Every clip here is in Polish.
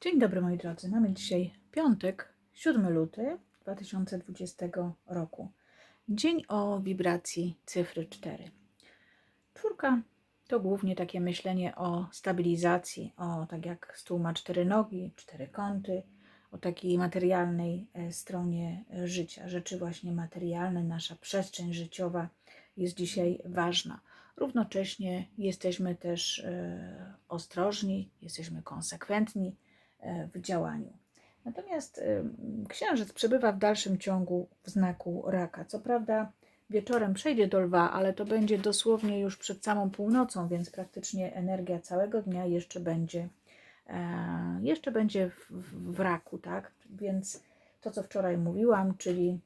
Dzień dobry moi drodzy. Mamy dzisiaj piątek, 7 luty 2020 roku. Dzień o wibracji cyfry 4. Czwórka to głównie takie myślenie o stabilizacji, o tak jak stół ma cztery nogi, cztery kąty, o takiej materialnej e, stronie e, życia. Rzeczy właśnie materialne, nasza przestrzeń życiowa jest dzisiaj ważna. Równocześnie jesteśmy też e, ostrożni, jesteśmy konsekwentni w działaniu. Natomiast e, księżyc przebywa w dalszym ciągu w znaku raka. Co prawda wieczorem przejdzie do lwa, ale to będzie dosłownie już przed samą północą, więc praktycznie energia całego dnia jeszcze będzie, e, jeszcze będzie w, w raku, tak? Więc to, co wczoraj mówiłam, czyli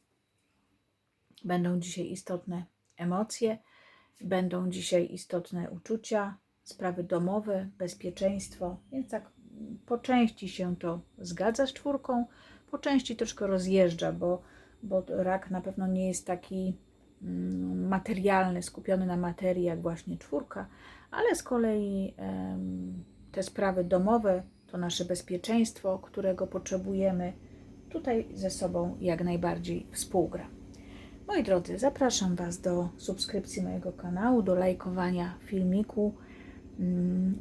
będą dzisiaj istotne emocje, będą dzisiaj istotne uczucia, sprawy domowe, bezpieczeństwo, więc tak po części się to zgadza z czwórką, po części troszkę rozjeżdża, bo, bo rak na pewno nie jest taki mm, materialny, skupiony na materii jak właśnie czwórka, ale z kolei te sprawy domowe, to nasze bezpieczeństwo, którego potrzebujemy, tutaj ze sobą jak najbardziej współgra. Moi drodzy, zapraszam Was do subskrypcji mojego kanału, do lajkowania filmiku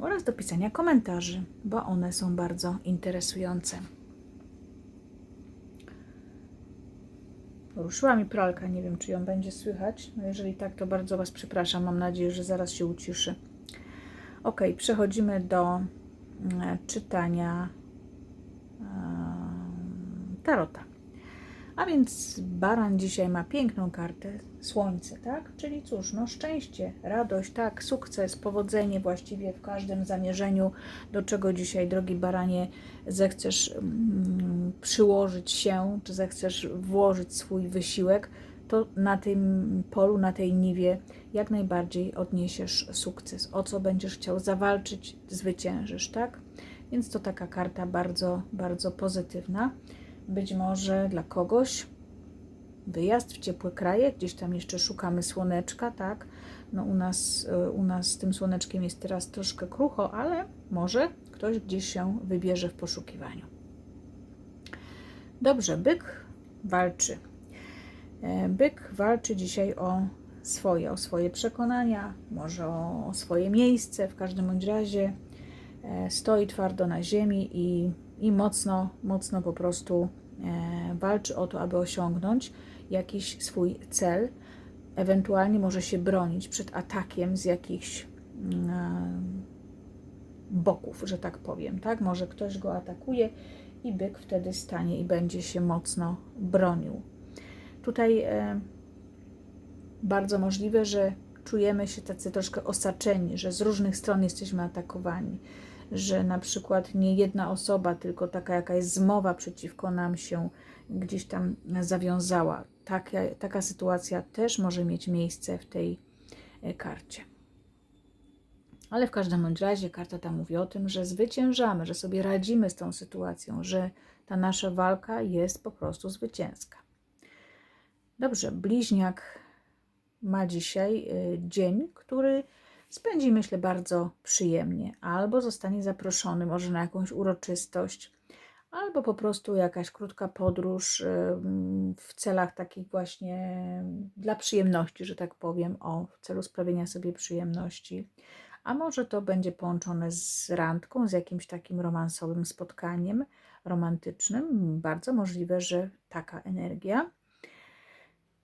oraz do pisania komentarzy, bo one są bardzo interesujące. Ruszyła mi pralka, nie wiem czy ją będzie słychać. No jeżeli tak, to bardzo Was przepraszam. Mam nadzieję, że zaraz się uciszy. Ok, przechodzimy do mm, czytania tarota. A więc baran dzisiaj ma piękną kartę, słońce, tak? Czyli cóż, no szczęście, radość, tak, sukces, powodzenie właściwie w każdym zamierzeniu, do czego dzisiaj, drogi baranie, zechcesz mm, przyłożyć się, czy zechcesz włożyć swój wysiłek, to na tym polu, na tej niwie jak najbardziej odniesiesz sukces. O co będziesz chciał zawalczyć, zwyciężysz, tak? Więc to taka karta bardzo, bardzo pozytywna być może dla kogoś wyjazd w ciepłe kraje, gdzieś tam jeszcze szukamy słoneczka, tak? No u nas, y, u nas z tym słoneczkiem jest teraz troszkę krucho, ale może ktoś gdzieś się wybierze w poszukiwaniu. Dobrze, byk walczy. E, Byk walczy dzisiaj o swoje, o swoje przekonania, może o, swoje miejsce, w każdym bądź razie e, stoi twardo na ziemi i i mocno, mocno po prostu e, walczy o to, aby osiągnąć jakiś swój cel. Ewentualnie może się bronić przed atakiem z jakichś mm, boków, że tak powiem. Tak? Może ktoś go atakuje i byk wtedy stanie i będzie się mocno bronił. Tutaj e, bardzo możliwe, że czujemy się tacy troszkę osaczeni, że z różnych stron jesteśmy atakowani że na przykład nie jedna osoba, tylko taka jakaś zmowa przeciwko nam się gdzieś tam zawiązała. Taka, taka sytuacja też może mieć miejsce w tej e, karcie. Ale w każdym razie karta ta mówi o tym, że zwyciężamy, że sobie radzimy z tą sytuacją, że ta nasza walka jest po prostu zwycięska. Dobrze, bliźniak ma dzisiaj e, dzień, który spędzi, myślę, bardzo przyjemnie, albo zostanie zaproszony może na jakąś uroczystość, albo po prostu jakaś krótka podróż w celach takich właśnie dla przyjemności, że tak powiem, o w celu sprawienia sobie przyjemności. A może to będzie połączone z randką, z jakimś takim romansowym spotkaniem romantycznym. Bardzo możliwe, że taka energia.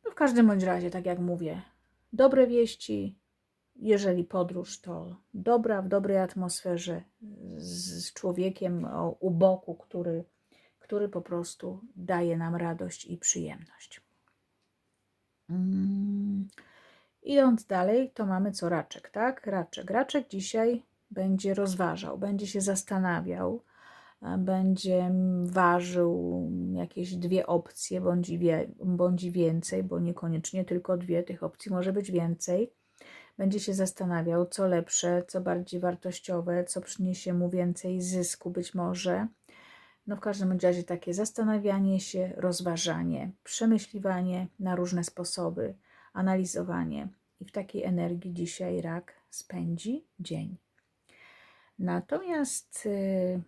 No w każdym bądź razie, tak jak mówię, dobre wieści, jeżeli podróż to dobra, w dobrej atmosferze, z człowiekiem u boku, który, który po prostu daje nam radość i przyjemność. Mm. Idąc dalej, to mamy co raczek, tak? Raczek. Raczek dzisiaj będzie rozważał, będzie się zastanawiał, będzie ważył jakieś dwie opcje, bądź, wie, bądź więcej, bo niekoniecznie tylko dwie, tych opcji może być więcej będzie się zastanawiał, co lepsze, co bardziej wartościowe, co przyniesie mu więcej zysku być może. No w każdym razie takie zastanawianie się, rozważanie, przemyśliwanie na różne sposoby, analizowanie. I w takiej energii dzisiaj rak spędzi dzień. Natomiast y,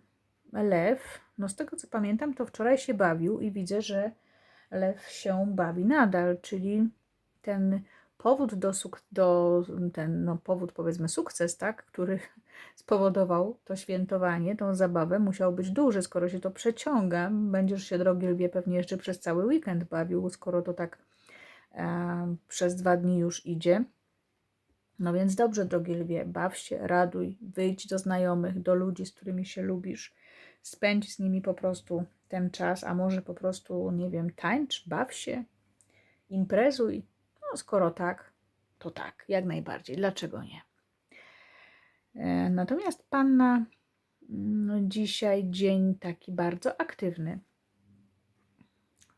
lew, no z tego co pamiętam, to wczoraj się bawił i widzę, że lew się bawi nadal, czyli ten powód do, do ten no, powód powiedzmy sukces, tak, który spowodował to świętowanie, tą zabawę, musiał być duży, skoro się to przeciąga. Będziesz się, drogi lwie, pewnie jeszcze przez cały weekend bawił, skoro to tak e, przez dwa dni już idzie. No więc dobrze, drogi lwie, baw się, raduj, wyjdź do znajomych, do ludzi, z którymi się lubisz, spędź z nimi po prostu ten czas, a może po prostu, nie wiem, tańcz, baw się, imprezuj. No skoro tak, to tak, jak najbardziej, dlaczego nie? E, Natomiast panna no, dzisiaj dzień taki bardzo aktywny.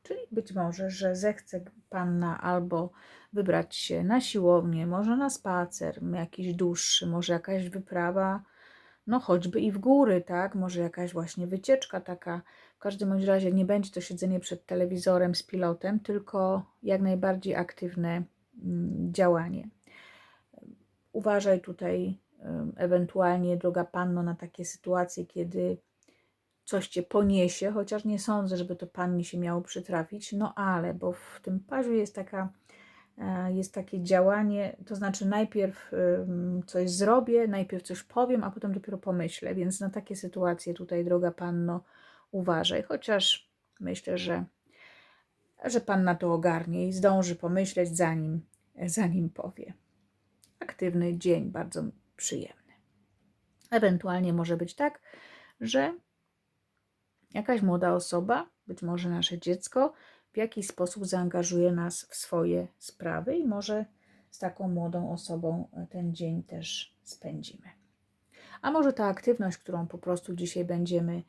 Czyli być może, że zechce panna albo wybrać się na siłownię, może na spacer, jakiś dłuższy, może jakaś wyprawa, no choćby i w góry, tak? Może jakaś właśnie wycieczka taka. Każdym bądź razie nie będzie to siedzenie przed telewizorem z pilotem, tylko jak najbardziej aktywne mm, działanie. Uważaj tutaj ewentualnie, droga panno, na takie sytuacje, kiedy coś cię poniesie, chociaż nie sądzę, żeby to pannie się miało przytrafić, no ale, bo w tym paziu jest taka e, jest takie działanie, to znaczy najpierw coś zrobię, najpierw coś powiem, a potem dopiero pomyślę, więc na takie sytuacje tutaj, droga panno, uważaj, chociaż myślę, że, że panna to ogarnie i zdąży pomyśleć, zanim, zanim powie. Aktywny dzień, bardzo przyjemny. Ewentualnie może być tak, że jakaś młoda osoba, być może nasze dziecko, w jakiś sposób zaangażuje nas w swoje sprawy i może z taką młodą osobą ten dzień też spędzimy. A może ta aktywność, którą po prostu dzisiaj będziemy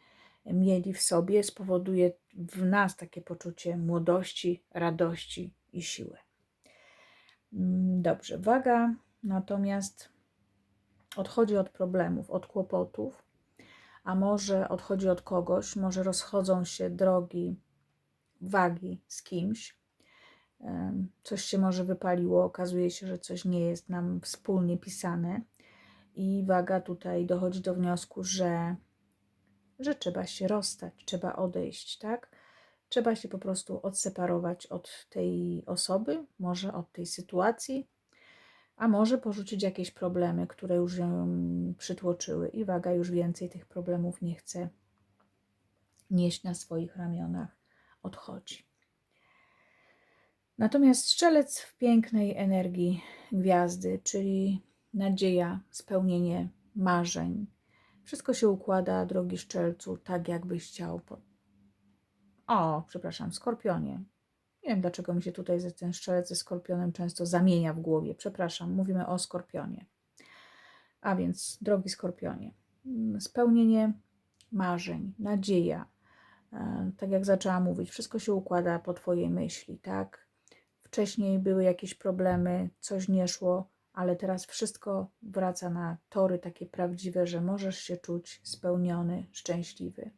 mieli w sobie, spowoduje w nas takie poczucie młodości, radości i siły. Mm, Dobrze, waga natomiast odchodzi od problemów, od kłopotów, a może odchodzi od kogoś, może rozchodzą się drogi wagi z kimś, coś się może wypaliło, okazuje się, że coś nie jest nam wspólnie pisane i waga tutaj dochodzi do wniosku, że, że trzeba się rozstać, trzeba odejść, tak? Trzeba się po prostu odseparować od tej osoby, może od tej sytuacji, a może porzucić jakieś problemy, które już ją przytłoczyły i waga już więcej tych problemów nie chce nieść na swoich ramionach, odchodzi. Natomiast strzelec w pięknej energii gwiazdy, czyli nadzieja, spełnienie marzeń. Wszystko się układa, drogi szczelcu, tak jakbyś chciał. Po... O, przepraszam, skorpionie. Nie wiem, dlaczego mi się tutaj ten strzelec ze skorpionem często zamienia w głowie. Przepraszam, mówimy o skorpionie. A więc, drogi skorpionie, mm, spełnienie marzeń, nadzieja. E, Tak jak zaczęłam mówić, wszystko się układa po Twojej myśli, tak? Wcześniej były jakieś problemy, coś nie szło, ale teraz wszystko wraca na tory takie prawdziwe, że możesz się czuć spełniony, szczęśliwy.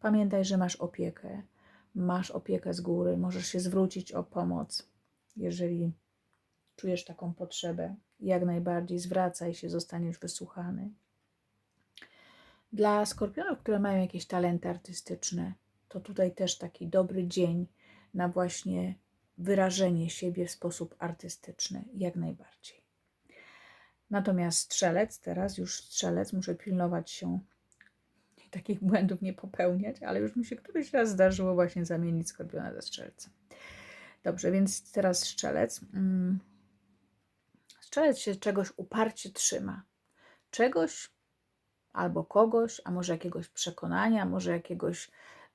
Pamiętaj, że masz opiekę, masz opiekę z góry, możesz się zwrócić o pomoc, jeżeli czujesz taką potrzebę. Jak najbardziej zwracaj się, zostaniesz wysłuchany. Dla skorpionów, które mają jakieś talenty artystyczne, to tutaj też taki dobry dzień na właśnie wyrażenie siebie w sposób artystyczny, jak najbardziej. Natomiast strzelec, teraz już strzelec, muszę pilnować się i takich błędów nie popełniać, ale już mi się któryś raz zdarzyło właśnie zamienić skorpiona ze strzelcem. Dobrze, więc teraz strzelec. Mm. Strzelec się czegoś uparcie trzyma. Czegoś albo kogoś, a może jakiegoś przekonania, może jakiegoś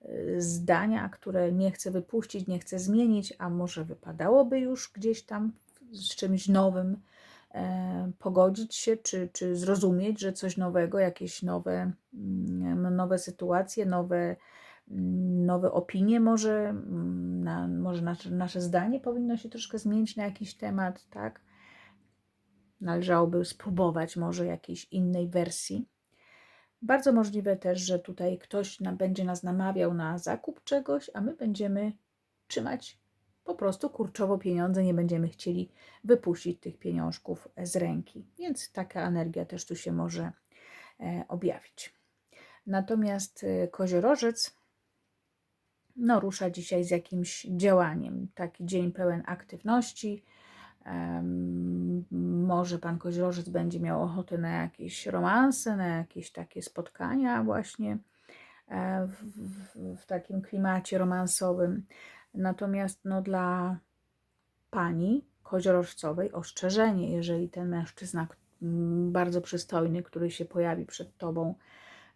y, zdania, które nie chce wypuścić, nie chce zmienić, a może wypadałoby już gdzieś tam z czymś nowym pogodzić się, czy, czy zrozumieć, że coś nowego, jakieś nowe, mm, nowe sytuacje, nowe, mm, nowe opinie, może, mm, na, może nasze, nasze zdanie powinno się troszkę zmienić na jakiś temat, tak? Należałoby spróbować może jakiejś innej wersji. Bardzo możliwe też, że tutaj ktoś będzie nas namawiał na zakup czegoś, a my będziemy trzymać po prostu kurczowo pieniądze, nie będziemy chcieli wypuścić tych pieniążków z ręki. Więc taka energia też tu się może e, objawić. Natomiast y, koziorożec no, rusza dzisiaj z jakimś działaniem. Taki dzień pełen aktywności. Może pan koziorożec będzie miał ochotę na jakieś romanse, na jakieś takie spotkania właśnie e, w, w, w takim klimacie romansowym. Natomiast no, dla pani koziorożcowej ostrzeżenie, jeżeli ten mężczyzna mm, bardzo przystojny, który się pojawi przed tobą,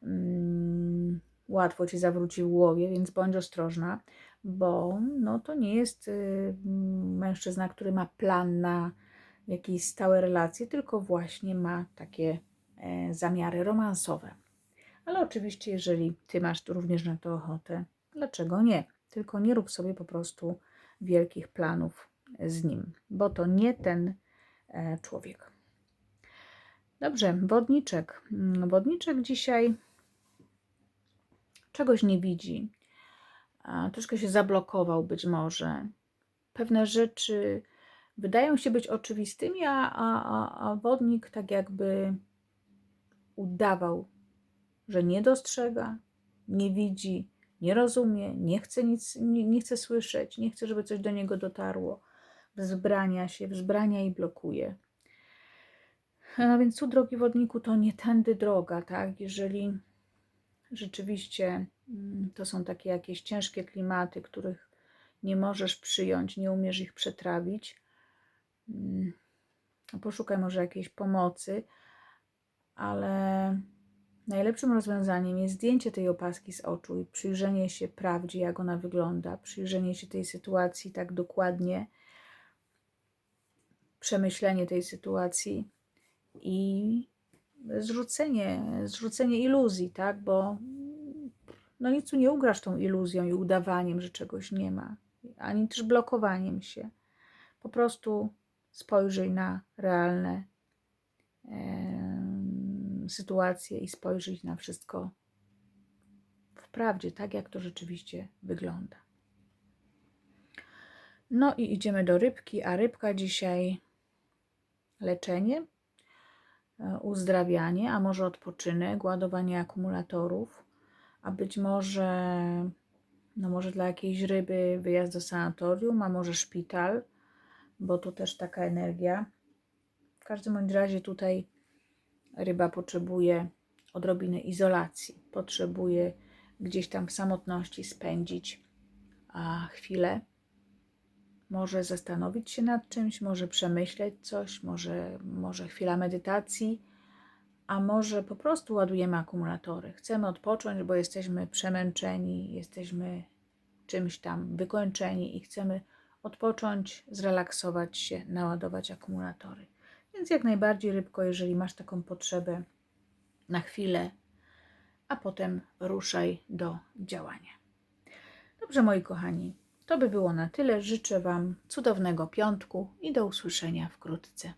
mm, łatwo ci zawróci w głowie, więc bądź ostrożna, bo no, to nie jest y, mężczyzna, który ma plan na jakieś stałe relacje, tylko właśnie ma takie e, zamiary romansowe. Ale oczywiście, jeżeli ty masz również na to ochotę, dlaczego nie? Tylko nie rób sobie po prostu wielkich planów z nim, bo to nie ten e, człowiek. Dobrze, wodniczek. Mm, Wodniczek dzisiaj czegoś nie widzi. Troszkę się zablokował być może. Pewne rzeczy wydają się być oczywistymi, a, a, a wodnik tak jakby udawał, że nie dostrzega, nie widzi, nie rozumie, nie chce nic, nie, nie chce słyszeć, nie chce, żeby coś do niego dotarło. Wzbrania się, wzbrania i blokuje. No więc tu, drogi wodniku, to nie tędy droga, tak? Jeżeli rzeczywiście mm, to są takie jakieś ciężkie klimaty, których nie możesz przyjąć, nie umiesz ich przetrawić, mm, poszukaj może jakiejś pomocy, ale najlepszym rozwiązaniem jest zdjęcie tej opaski z oczu i przyjrzenie się prawdzie, jak ona wygląda, przyjrzenie się tej sytuacji tak dokładnie, przemyślenie tej sytuacji i zrzucenie, zrzucenie iluzji, tak? Bo no nic tu nie ugrasz tą iluzją i udawaniem, że czegoś nie ma, ani też blokowaniem się. Po prostu spojrzyj na realne em, sytuacje i spojrzyj na wszystko w prawdzie, tak jak to rzeczywiście wygląda. No i idziemy do rybki, a rybka dzisiaj leczenie, e, uzdrawianie, a może odpoczynek, ładowanie akumulatorów, a być może, no może dla jakiejś ryby wyjazd do sanatorium, a może szpital, bo tu też taka energia. W każdym bądź razie tutaj ryba potrzebuje odrobiny izolacji, potrzebuje gdzieś tam w samotności spędzić chwilę może zastanowić się nad czymś, może przemyśleć coś, może, może chwila medytacji, a może po prostu ładujemy akumulatory. Chcemy odpocząć, bo jesteśmy przemęczeni, jesteśmy czymś tam wykończeni i chcemy odpocząć, zrelaksować się, naładować akumulatory. Więc jak najbardziej rybko, jeżeli masz taką potrzebę na chwilę, a potem ruszaj do działania. Dobrze, moi kochani, to by było na tyle. Życzę Wam cudownego piątku i do usłyszenia wkrótce.